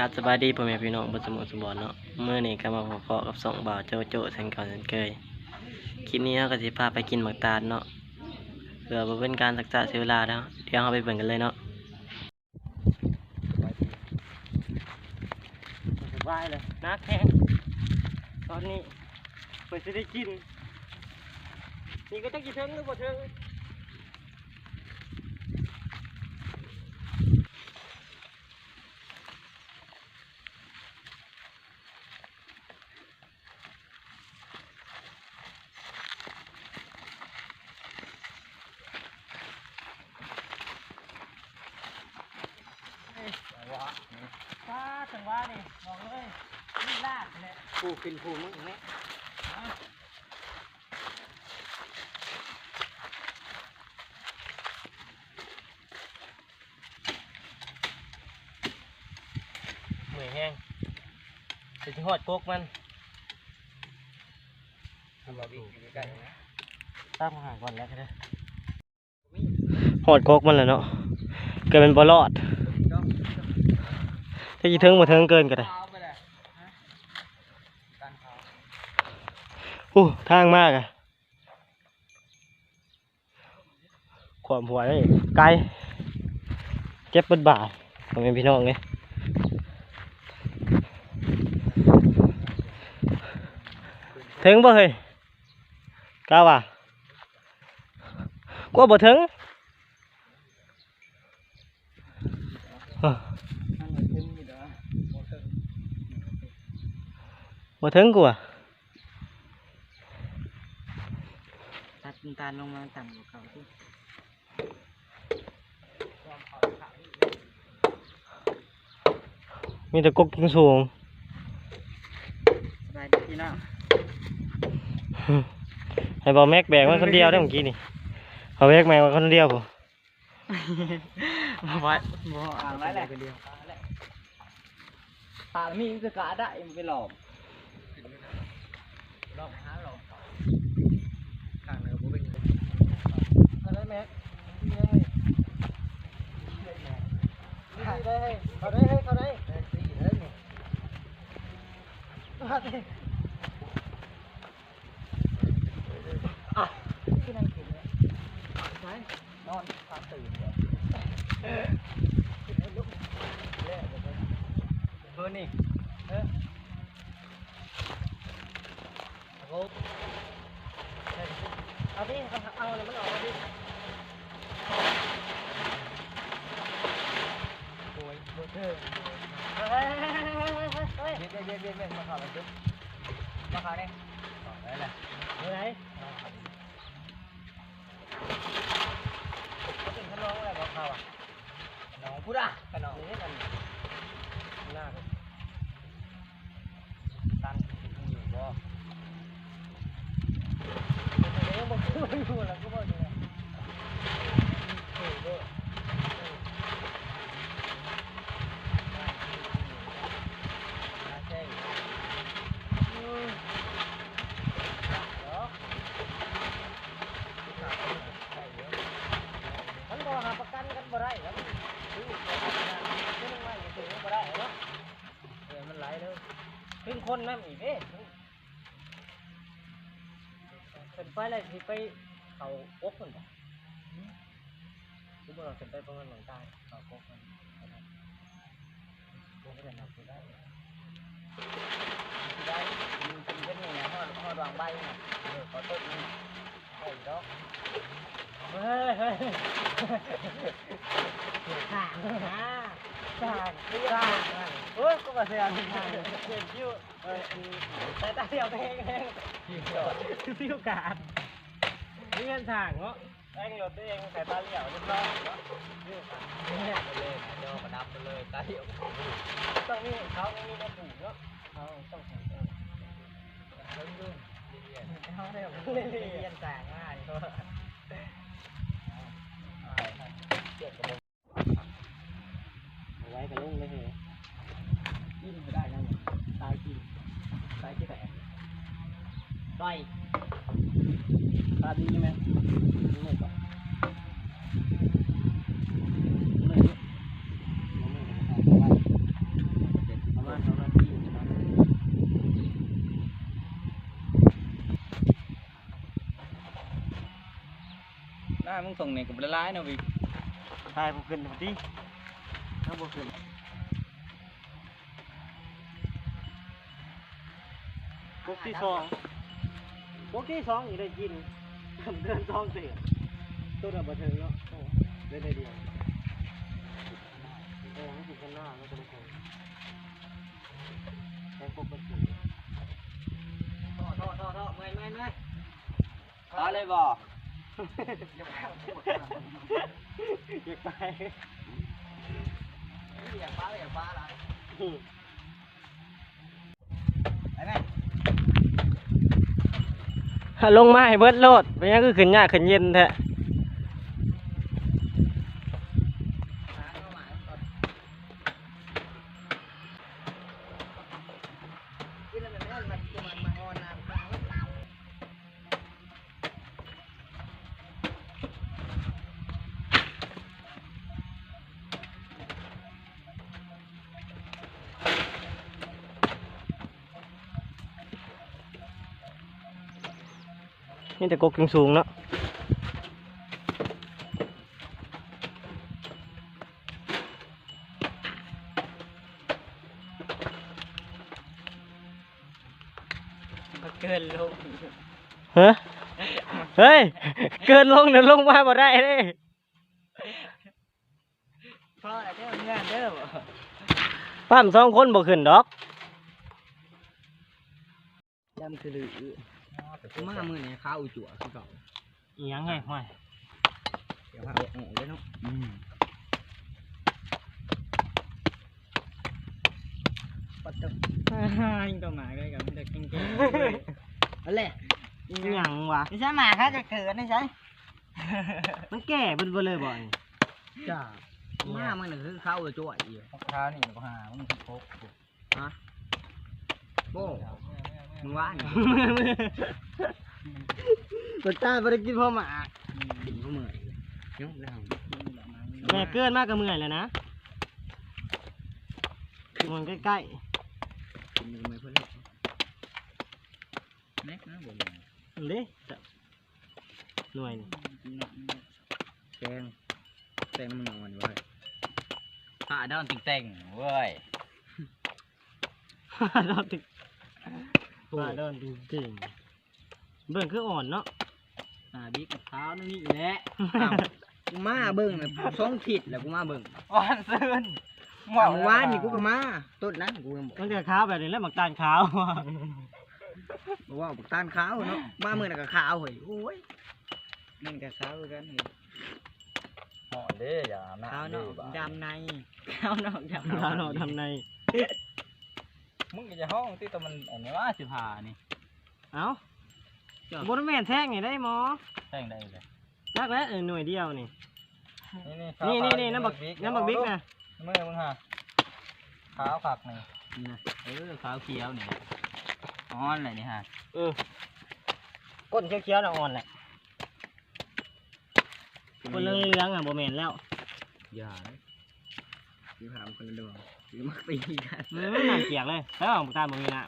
ครับสบายดีพ่อแม่พี่น้องบุตรสมุทรสมบัติเนาะเมื่อนี้ก็มาพอๆกับสองบ่าวโจโจ้แทนเก่าแทนเคยคลิปนี้เราก็สิพาไปกินหมักตาลเนาะเพื่อเป็นการสักษาเสียเวลาแล้วเดี๋ยวเราไปเบิ่งกันเลยเนาะสบายเลยนักแห้งตอนนี้เปิดจะได้กินนี่ก็จะกี่เทิงหรือบ่เทิง ว้าถึงว่านี่บอกเลยนี่ลาดเนี่ยผูกินผูมึงเนี่ยเหนื่อยแห้งจะที่หอดกกมันทำแบบนี้ใกล้ๆนะตั้งห่างก่อนแล้วก็ได้หอดกกมันแหละเนาะเกิดเป็นบอลอด ถ้าจีเทิงมาเทิงเกินก็ได้อู้ทางมากอะขวามหัวเลยไกลเจ็บเบิดบ่าผมเป็นพี่น้องเลยถึงบ่เฮ้ยกล้าว่ะกลัวบ่ถึงเอ้อ บ่ถึงกูอะตัดน้ำตาลลงมาต่ำกว่าเขาที่มีแต่กกสูงสบายดีพี่น้องๆให้บอแม็กแบกมาคนเดียวได้เมื่อกี้นี่เอาแม็กแบกมาคนเดียวผมมาไว้บ่อ่างไว้แหละเดียวปลามีสกาได้มันไปหลอกหลอกหาหลอกข้างเนื้อบุ้ง เอาได้แม็กได้เขาได้เขาได้ ที่นั่นกินเนี่ยใช่ นอนความตื่นเนี่ยเบอร์นี่เออเอาเอาดิเอาเลยมันออกมาดิโอ้ยเบอร์เธอเฮ้ยเฮ้ยเฮ้ยเย็นเย็นเย็นเย็นมาข่าวอะไรปุ๊บมาข่าวเนี่ยได้แหละเฮ้ยไหนเขาเป็ น้องอะไรบอกเขาอะน้องพุทธะขนมนี่กันหน้าผมตันอยู่บ่ยังบอกคือไม่รู้แล้วก็บอกอยู่เลย เฮ้ยเด้อมาใช่มันบ่หาประ กันกันบ่ได้แล้วซื้อประกันนะซื้อไม่ซื้อบ่ได้เนาะเออมันไหลเลยขึ้นคนนั่นอีกเด้เป็นไปอะไรที่ไปเขากกมันบ่ทุกคนเราเป็นไปประมาณหลังใต้เขากกมันกกมันนับได้ได้มันเป็นเป็นอย่างเงี้ยฮอดฮอดวางใบน่ะเออขอต้นนี่โอ้ยดอกเฮ้ยเฮ้ยห่างนะห่างห่างโอ้ยก็มาเสียงห่างเสียงคิ้วเออดียวแพงแพงยิ่งยอดวางินห่างเนะแองรถเองสายตาเหลี่ยวเรียบร้อยเนนี่ ยไปเลยเดี๋ยวมาดับไปเลยตาเดียวต้องมีเขามีกระปุกเนาะเขาต้องเห็นเออ เริ่มยุ่งเรียนเขาได้แบบเรีเล่นเรียนแต่งง่ายก็เจ็บกระบอกเอาไว้กับลุงเลยเหรอยิ่งไม่ได้นะตายจริงตายที่ไหนไปตาดีไหมนี่หมดก่อาไว้ มึงส่งเนี่ยกับละลายนะวิทายบ่ขึ้นพอดีถ้าบ่ขึ้นพวกที่สองพวกที่สองอยู่ได้กินเดินสองเสียตัวดับบันเทิงเนาะโอ้ได้ได้เดียวโอ้ไม่ถึงกันหน้าแล้วก็ไม่ถึงแค่ปกติท่อท่อท่อท่อเมื่อยเมื่อยเมื่อยเอาเลยบ่อ อยากไปอยากป้าเลยอยากป้าละไรไปไหมลงมาให้เบิดโลดเป็นยังคือขึ้นยากขึ้นเย็นแท้ นี่แต่กกสูงๆเนาะเกินลงฮะเฮ้ย เกินลงเดี๋ยวลงมาบ่ได้เด้พ่อเด้อเงื่อนเด้อบ่ปั้มสองคนบ่ขึ้นดอกจำคือลือ มามือนี่ข้าวอุจั่วคือเก่าอีหยังไงห้อยเดี๋ยวพาเด็กหมูเลยเนาะอืมปัดจับฮ่ายิงตัวหมาเลยกับมันจะกินเก่งอะไรอีหยังวะไม่ใช่หมาค่ะจะเกิดไม่ใช่มันแก่เบิ่นบ่เลยบ่นี่จ้ามามันน่ะคือข้าวอุจั่วอีกข้าวนี่ก็หามันคือพกฮะโบ้ มึงว่านี่รสชาติบ่ได้กินพ่อหมากินเขาเมื่อยเนาะแล้วแม่เกินมากก็เมื่อยแล้วนะมันใกล้กินมือเพื่อนเลยแม็กนะบ่เลยๆเด้จะหน่วยนี่แกงแกงมันนอนเว้ยผ้าดอนติงแต่งเว้ยดอนติ ว่าดอนจริงๆเบิ่งคืออ่อนเนาะอ่าบิ๊กเท้านี่แหละกูมาเบิ่งน่ะสองทิศแล้วกูมาเบิ่งวันซื่นอะเมื่อวานนี่กูก็มาต้นนั้นกูยังบอกมันจะขาวแบบนี้แล้วหมักตาลขาวบอกว่าบักตาลขาวเนาะมาเมื่อน่ะก็ขาวเฮ้ยโอ้ยมันก็ขาวคือกันนี่หอนเด้ออย่าหน้าขาวนอกดำในขาวนอกดำขาวเนาะทำใน มึงก็จะห้องที่ตัวมันอันนี้ว่าสิพานี่เอ้าบนแม่นแท่งนี่ได้หมอแท่งได้เลยจักแล้วเออหน่วยเดียวนี่นี่นี่นี่นี่นี่น้ำบักน้ำบักบิ๊กนะมือมึงฮะขาวผักนี่นี่นะเออขาวเขียวนี่อ่อนเลยนี่ฮะเออก้นเขียวๆน่ะอ่อนแหละก้นเหลืองๆอะบ่แม่นแล้วอย่า เลยอยู่หามคนละดวงอยู่มักตีกันอืมน้ำเกียกเลยแล้วหมักตาลบ่มีน้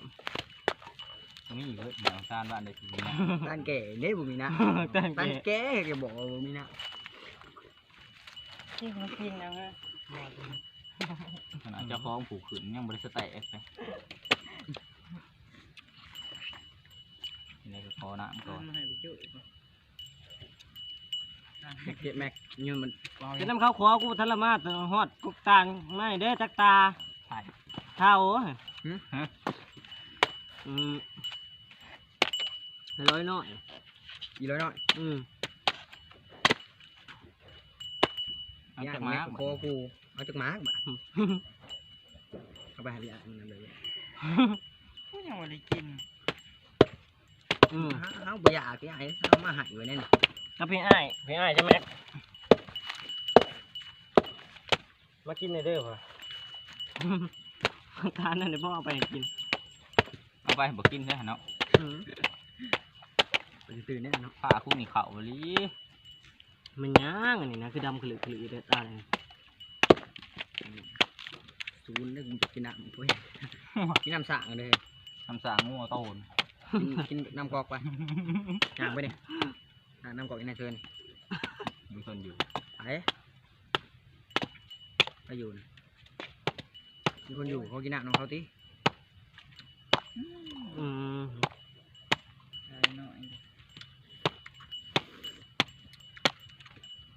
ตรงนี้อีกเว้ยเดี๋ยวตาลบ้านได้ทีนี้ตานแก่เด้บ่มีนะำตาลตานเกียกแก่แกบอกว่าบ่มีนะกินกินนะฮะขนาดเจ้าของผูกขืนยังบริสแตกไปนี่ก็ขอน้ำก่อน มาให้ไปจุ เก็บแม็กยืนมันเป็นน้ำข้าวขอกูทันละมาตัวฮอดกุกตางไม่เด้อจักตาใช่เท่าหืมฮะอืมร้อยน้อยอีร้อยน้อยอืมเอาย่าจากงมาแม็กโคกูเอาจากมาร์กบ่ะเอาไปหาพี่อะนั่นเลยยังไม่ได้กินอืมเฮาบ่อยากพี่ไอ้เอามาใหายไว้แน่น เอาพี่อ้ายพี่อ้ายใช่ไหมมากินในอยเด้อพ่อทานนั่นเดี๋ยวพ่อเอาไปให้กินเอาไปบอกกินใช่ไหมเนาะอืมไปตื่นแน่เนาะผ้าคู่นี่เข่าบลีมันย่างอันนี้นะคือดำขลุ่ยขลุ่ยเด็ดอะไรศูนย์ได้กูจะกินน้ำเว้ยกินน้ำสางเลยทำสางงัวโตนกินกินน้ำกอกไปย่างไปดิอะ น้ำกอกอีกนายเชิญบมีคนอยู่ไปไปอยู่นะมีคนอยู่เขากินน้ำน้องเขาติอืมน้อย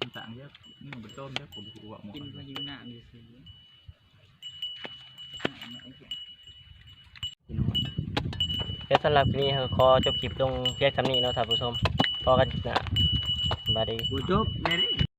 มันต่างเยอะนี่มันเป็นต้นเยอะผมกูว่าหมดกินพายุน้ำอยู่สิเดี๋ยวสำหรับคลิปนี้เราขอจบคลิปลงเพียงสำนี้เนาะท่านผู้ชม พอกันคลิ